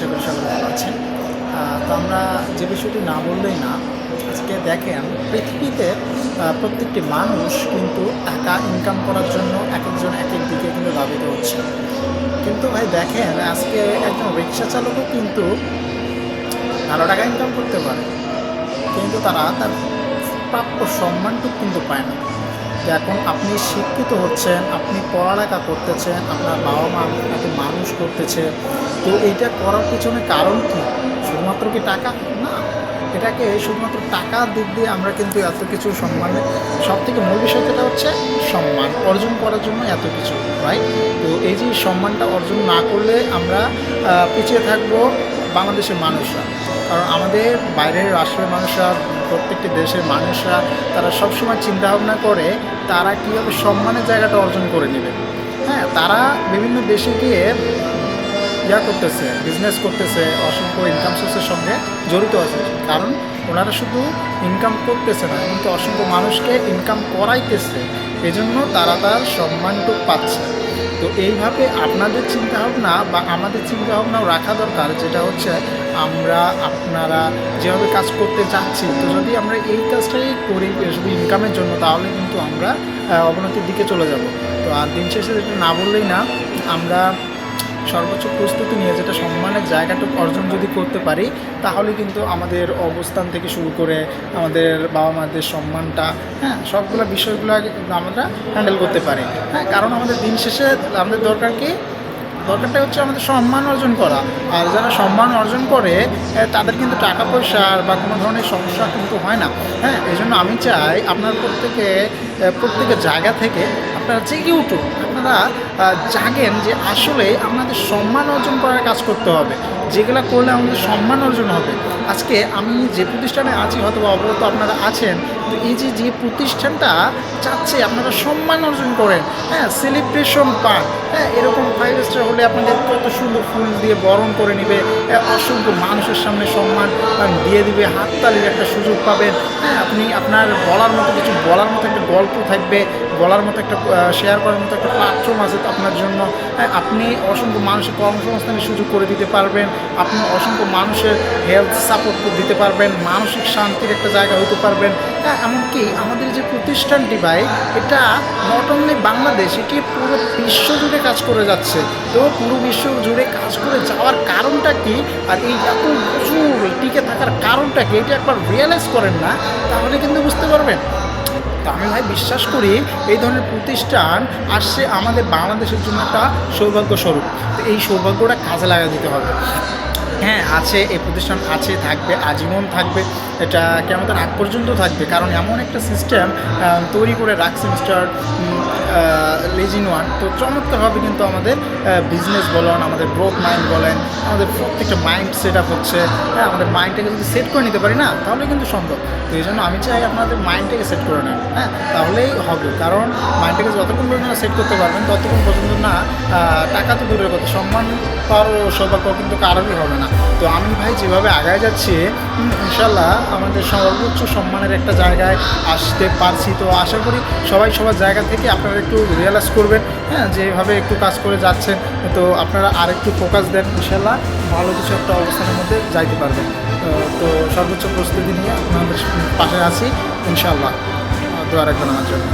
আশা করি সকলে ভালো আছেন। তো আমরা যে বিষয়টি না বললেই না, আজকে দেখেন পৃথিবীতে প্রত্যেকটি মানুষ কিন্তু একা ইনকাম করার জন্য এক একজন এক এক দিকে কিন্তু দাবিত হচ্ছে। কিন্তু ভাই দেখেন, আজকে একজন রিক্সা চালকও কিন্তু ভালো টাকা ইনকাম করতে পারে, কিন্তু তারা তার প্রাপ্য সম্মানটুকু কিন্তু পায় না। এখন আপনি শিক্ষিত হচ্ছেন, আপনি পড়ালেখা করতেছেন, আপনার বাবা মা করতেছে। তো এইটা করার পিছনে কারণ কি? শুধুমাত্র কি টাকা? না। এটাকে শুধুমাত্র টাকার দিক দিয়ে আমরা কিন্তু এত কিছু সম্মান সব থেকে মূল বিষয় যেটা হচ্ছে সম্মান অর্জন করার জন্য এত কিছু রাইট তো এই যে সম্মানটা অর্জন না করলে আমরা পিছিয়ে থাকব বাংলাদেশের মানুষরা। কারণ আমাদের বাইরের রাষ্ট্রের মানুষরা, প্রত্যেকটি দেশের মানুষরা, তারা সবসময় চিন্তা ভাবনা করে তারা কীভাবে সম্মানের জায়গাটা অর্জন করে নেবে। হ্যাঁ তারা বিভিন্ন দেশে গিয়ে ইয়া করতেছে বিজনেস করতেছে, অসংখ্য ইনকাম সোর্সের সঙ্গে জড়িত আছে। কারণ ওনারা শুধু ইনকাম করতেছে না কিন্তু অসংখ্য মানুষকে ইনকাম করাইতেছে। এজন্য তারা তার সম্মানটুকু পাচ্ছে। তো এইভাবে আপনাদের চিন্তাভাবনা বা আমাদের চিন্তাভাবনাও রাখা দরকার, যেটা হচ্ছে আমরা, আপনারা যেভাবে কাজ করতে চাচ্ছি, তো যদি আমরা এই কাজটাই করি শুধু ইনকামের জন্য, তাহলে কিন্তু আমরা অবনতির দিকে চলে যাব। তো আর দিন শেষে যেটা না বললেই না, আমরা সর্বোচ্চ প্রস্তুতি নিয়ে যেটা সম্মানের জায়গাটুকু অর্জন যদি করতে পারি, তাহলে কিন্তু আমাদের অবস্থান থেকে শুরু করে আমাদের বাবা মাদের সম্মানটা হ্যাঁ সবগুলো বিষয়গুলো আমরা হ্যান্ডেল করতে পারি। হ্যাঁ কারণ আমাদের দিন শেষে আমাদের দরকার কি? দরকারটা হচ্ছে আমাদের সম্মান অর্জন করা। আর যারা সম্মান অর্জন করে তাদের কিন্তু টাকা পয়সার বা কোনো ধরনের সমস্যা কিন্তু হয় না। হ্যাঁ এই জন্য আমি চাই আপনার প্রত্যেকে প্রত্যেকের জায়গা থেকে আপনারা জেগে উঠুন আপনারা জাগেন যে আসলে আপনাদের সম্মান অর্জন করার কাজ করতে হবে। যেগুলো করলে আমাদের সম্মান অর্জন হবে। আজকে আমি যে প্রতিষ্ঠানে আছি হয়তো অবগত আপনারা আছেন তো এই যে যে প্রতিষ্ঠানটা চাচ্ছে আপনারা সম্মান অর্জন করেন হ্যাঁ সেলিব্রেশন পান হ্যাঁ এরকম ফাইভ স্টার হলে আপনাদের কত সুন্দর ফুল দিয়ে বরণ করে নেবে হ্যাঁ, অসংখ্য মানুষের সামনে সম্মান দিয়ে দিবে হাততালির একটা সুযোগ পাবেন হ্যাঁ আপনি আপনার বলার মতো কিছু বলার মতো একটা গল্প থাকবে বলার মতো একটা শেয়ার করার মতো একটা প্ল্যাটফর্ম আছে আপনার জন্য হ্যাঁ, আপনি অসংখ্য মানুষের কর্মসংস্থানের সুযোগ করে দিতে পারবেন আপনি অসংখ্য মানুষের হেলথ সাপোর্ট দিতে পারবেন, মানসিক শান্তির একটা জায়গা হতে পারবেন। হ্যাঁ এমনকি আমাদের যে প্রতিষ্ঠানটি ভাই, এটা নট অনলি বাংলাদেশ, এটি পুরো বিশ্ব জুড়ে কাজ করে যাচ্ছে। তো পুরো বিশ্ব জুড়ে কাজ করে যাওয়ার কারণটা কি? আর এই এত প্রচুর টিকে থাকার কারণটা কি? এটা একবার রিয়েলাইজ করেন না, তাহলে কিন্তু বুঝতে পারবেন। তা আমি ভাই বিশ্বাস করি, এই ধরনের প্রতিষ্ঠান আসছে আমাদের বাংলাদেশের জন্য একটা সৌভাগ্য স্বরূপ তো এই সৌভাগ্যটা কাজে লাগা দিতে হবে। হ্যাঁ আছে এই প্রতিষ্ঠান আছে, থাকবে, আজীবন থাকবে। এটা কেমন আগ পর্যন্ত থাকবে। কারণ এমন একটা সিস্টেম তৈরি করে রাখছে মিস্টার ওয়ান তো চমৎকারভাবে কিন্তু আমাদের বিজনেস বলেন, আমাদের গ্রোথ মাইন্ড বলেন, আমাদের প্রত্যেকটা মাইন্ড সেট আপ হচ্ছে। হ্যাঁ আমাদের মাইন্ডটাকে যদি সেট করে নিতে পারি না, তাহলে কিন্তু সম্ভব। তো এই জন্য আমি চাই আপনাদের মাইন্ডটাকে সেট করে নেন হ্যাঁ? তাহলেই হবে। কারণ মাইন্ডটাকে যতক্ষণ পর্যন্ত সেট করতে পারবেন, ততক্ষণ পর্যন্ত না টাকা তো দূরের কথা। সম্মান পাওয়ার সৌভাগ্য কিন্তু কারোরই হবে না। তো আমি ভাই যেভাবে আগায় যাচ্ছি ইনশাল্লাহ আমাদের সর্বোচ্চ সম্মানের একটা জায়গায় আসতে পারছি। তো আশা করি সবাই সবার জায়গা থেকে আপনারা একটু রিয়েলাইজ করবেন হ্যাঁ? যেভাবে একটু কাজ করে যাচ্ছেন, তো আপনারা আর একটু ফোকাস দেন ইনশাল্লাহ ভালো কিছু একটা অবস্থানের মধ্যে যাইতে পারবেন। তো সর্বোচ্চ প্রস্তুতি নিয়ে আপনাদের পাশে আছি ইনশাল্লাহ দোয়া রাখবেন আমার জন্য।